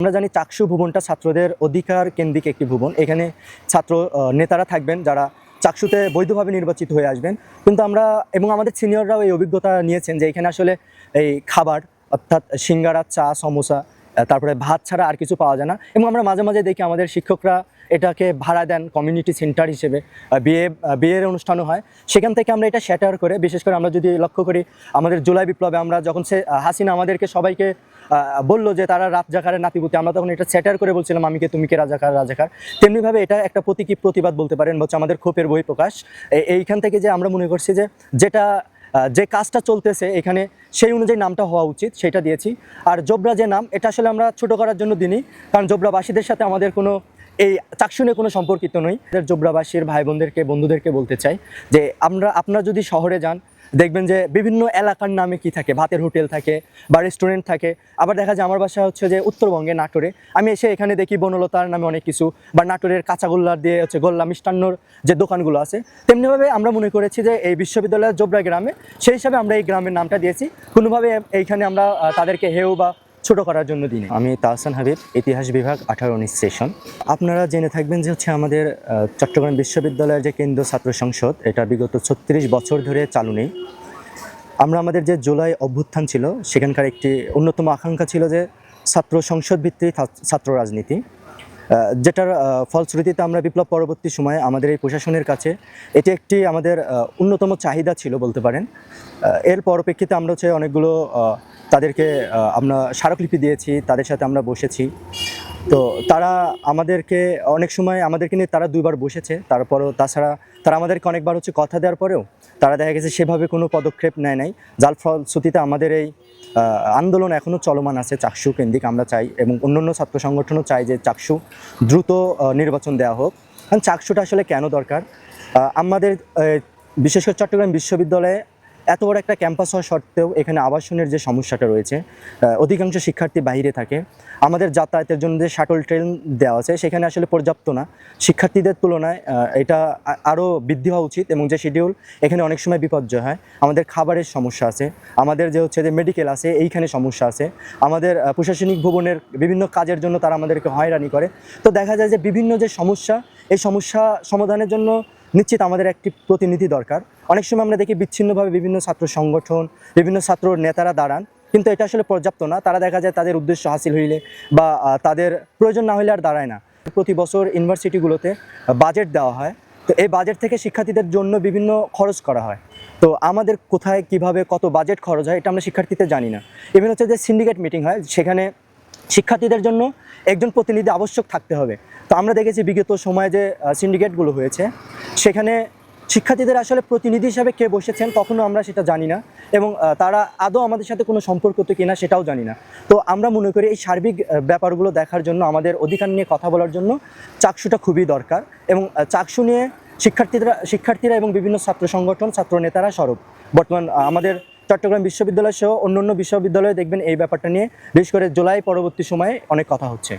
আমরা জানি চাকসু ভুবনটা ছাত্রদের অধিকার কেন্দ্রিক একটি ভুবন। এখানে ছাত্র নেতারা থাকবেন যারা চাকসুতে বৈধভাবে নির্বাচিত হয়ে আসবেন। কিন্তু আমরা এবং আমাদের সিনিয়ররাও এই অভিজ্ঞতা নিয়েছেন যে এখানে আসলে এই খাবার, অর্থাৎ সিঙ্গারা, চা, সমোসা তারপরে ভাত ছাড়া আর কিছু পাওয়া যায় না। এবং আমরা মাঝে মাঝে দেখি আমাদের শিক্ষকরা এটাকে ভাড়া দেন কমিউনিটি সেন্টার হিসেবে। বিয়ে বিয়ের অনুষ্ঠানও হয়। সেখান থেকে আমরা এটা শ্যাটার করে, বিশেষ করে আমরা যদি লক্ষ্য করি, আমাদের জুলাই বিপ্লবে আমরা যখন সে হাসিনা আমাদেরকে সবাইকে বলল যে তারা রাজাকারের নাতিপুতি, আমরা তখন এটা স্যাটার করে বলছিলাম, আমি কে, তুমি কে রাজাকার রাজাকার? তেমনিভাবে এটা একটা প্রতীকী প্রতিবাদ বলতে পারেন হচ্ছে আমাদের ক্ষোভের বই প্রকাশ এইখান থেকে যে আমরা মনে করছি যে যেটা যে কাজটা চলতেছে এখানে সেই অনুযায়ী নামটা হওয়া উচিত, সেটা দিয়েছি। আর জোবরা যে নাম, এটা আসলে আমরা ছোট করার জন্য দিনই কারণ জোবরাবাসীদের সাথে আমাদের কোনো এই চাকশুনে কোনো সম্পর্কিত নই। জোবরাবাসীর ভাই বোনদেরকে বন্ধুদেরকে বলতে চাই যে আমরা, আপনারা যদি শহরে যান দেখবেন যে বিভিন্ন এলাকার নামে কি থাকে? ভাতের হোটেল থাকে বা রেস্টুরেন্ট থাকে। আবার দেখা যায়, আমার বাসা হচ্ছে যে উত্তরবঙ্গে নাটোরে। আমি এসে এখানে দেখি বনলতার নামে অনেক কিছু বা নাটোরের কাঁচাগোল্লার দিয়ে হচ্ছে গোল্লা মিষ্টান্নর যে দোকানগুলো আছে, তেমনিভাবে আমরা মনে করেছি যে এই বিশ্ববিদ্যালয়ের জোবরা গ্রামে সেই হিসাবে আমরা এই গ্রামের নামটা দিয়েছি। কোনোভাবে এইখানে আমরা তাদেরকে হেউ বা ছোট করার জন্য দিনে। আমি তাহসান হাবিব, ইতিহাস বিভাগ, আঠারো উনিশ সেশন আপনারা জেনে থাকবেন যে হচ্ছে আমাদের চট্টগ্রাম বিশ্ববিদ্যালয়ের যে কেন্দ্র ছাত্র সংসদ, এটা বিগত ছত্রিশ বছর ধরে চালু নেই। আমরা আমাদের যে জুলাই অভ্যুত্থান ছিল, সেখানকার একটি অন্যতম আকাঙ্ক্ষা ছিল যে ছাত্র সংসদ ভিত্তিক ছাত্র রাজনীতি। যেটার ফলশ্রুতিতে আমরা বিপ্লব পরবর্তী সময়ে আমাদের এই প্রশাসনের কাছে এটি একটি আমাদের অন্যতম চাহিদা ছিল বলতে পারেন। এর পরপ্রেক্ষিতে আমরা হচ্ছে অনেকগুলো তাদেরকে আমরা স্মারকলিপি দিয়েছি, তাদের সাথে আমরা বসেছি। তো তারা আমাদেরকে অনেক সময় আমাদেরকে নিয়ে তারা দুইবার বসেছে, তারপরও তাছাড়া তারা আমাদেরকে অনেকবার হচ্ছে কথা দেওয়ার পরেও তারা দেখা গেছে সেভাবে কোনো পদক্ষেপ নেয় নাই, যার ফলশ্রুতিতে আমাদের এই আন্দোলন এখনও চলমান আছে চাকসু কেন্দ্রিক আমরা চাই এবং অন্যান্য ছাত্র সংগঠনও চাই যে চাকসু দ্রুত নির্বাচন দেওয়া হোক। কারণ চাকসুটা আসলে কেন দরকার? আমাদের বিশেষ করে চট্টগ্রাম বিশ্ববিদ্যালয়ে এত বড় একটা ক্যাম্পাস হওয়া সত্ত্বেও এখানে আবাসনের যে সমস্যাটা রয়েছে অধিকাংশ শিক্ষার্থী বাইরে থাকে। আমাদের যাতায়াতের জন্য যে শাটল ট্রেন দেওয়া আছে, সেখানে আসলে পর্যাপ্ত না। শিক্ষার্থীদের তুলনায় এটা আরও বৃদ্ধি হওয়া উচিত এবং যে শিডিউল এখানে অনেক সময় বিপর্যয় হয়। আমাদের খাবারের সমস্যা আছে, আমাদের যে হচ্ছে যে মেডিকেল আছে, এইখানে সমস্যা আছে। আমাদের প্রশাসনিক ভবনের বিভিন্ন কাজের জন্য তারা আমাদেরকে হয়রানি করে। তো দেখা যায় যে বিভিন্ন যে সমস্যা, এই সমস্যা সমাধানের জন্য নিশ্চিত আমাদের একটি প্রতিনিধি দরকার। অনেক সময় আমরা দেখি বিচ্ছিন্নভাবে বিভিন্ন ছাত্র সংগঠন, বিভিন্ন ছাত্র নেতারা দাঁড়ান, কিন্তু এটা আসলে পর্যাপ্ত না। তারা দেখা যায় তাদের উদ্দেশ্য হাসিল হইলে বা তাদের প্রয়োজন না হইলে আর দাঁড়ায় না। প্রতি বছর ইউনিভার্সিটিগুলোতে বাজেট দেওয়া হয়। তো এই বাজেট থেকে শিক্ষার্থীদের জন্য বিভিন্ন খরচ করা হয়। তো আমাদের কোথায়, কীভাবে, কত বাজেট খরচ হয়, এটা আমরা শিক্ষার্থীতে জানি না। ইভেন হচ্ছে যে সিন্ডিকেট মিটিং হয়, সেখানে শিক্ষার্থীদের জন্য একজন প্রতিনিধি আবশ্যক থাকতে হবে। তো আমরা দেখেছি বিগত সময়ে যে সিন্ডিকেটগুলো হয়েছে সেখানে শিক্ষার্থীদের আসলে প্রতিনিধি হিসাবে কে বসেছেন কখনো আমরা সেটা জানি না এবং তারা আদৌ আমাদের সাথে কোনো সম্পর্ক তো কিনা সেটাও জানি না। তো আমরা মনে করি এই সার্বিক ব্যাপারগুলো দেখার জন্য, আমাদের অধিকার নিয়ে কথা বলার জন্য চাকসুটা খুবই দরকার এবং চাকসু নিয়ে শিক্ষার্থীরা শিক্ষার্থীরা এবং বিভিন্ন ছাত্র সংগঠন, ছাত্র নেতারা সরব। বর্তমান আমাদের চট্টগ্রাম বিশ্ববিদ্যালয় সহ অন্য অন্য বিশ্ববিদ্যালয়ে দেখবেন এই ব্যাপারটা নিয়ে বিশেষ করে জুলাই পরবর্তী সময়ে অনেক কথা হচ্ছে।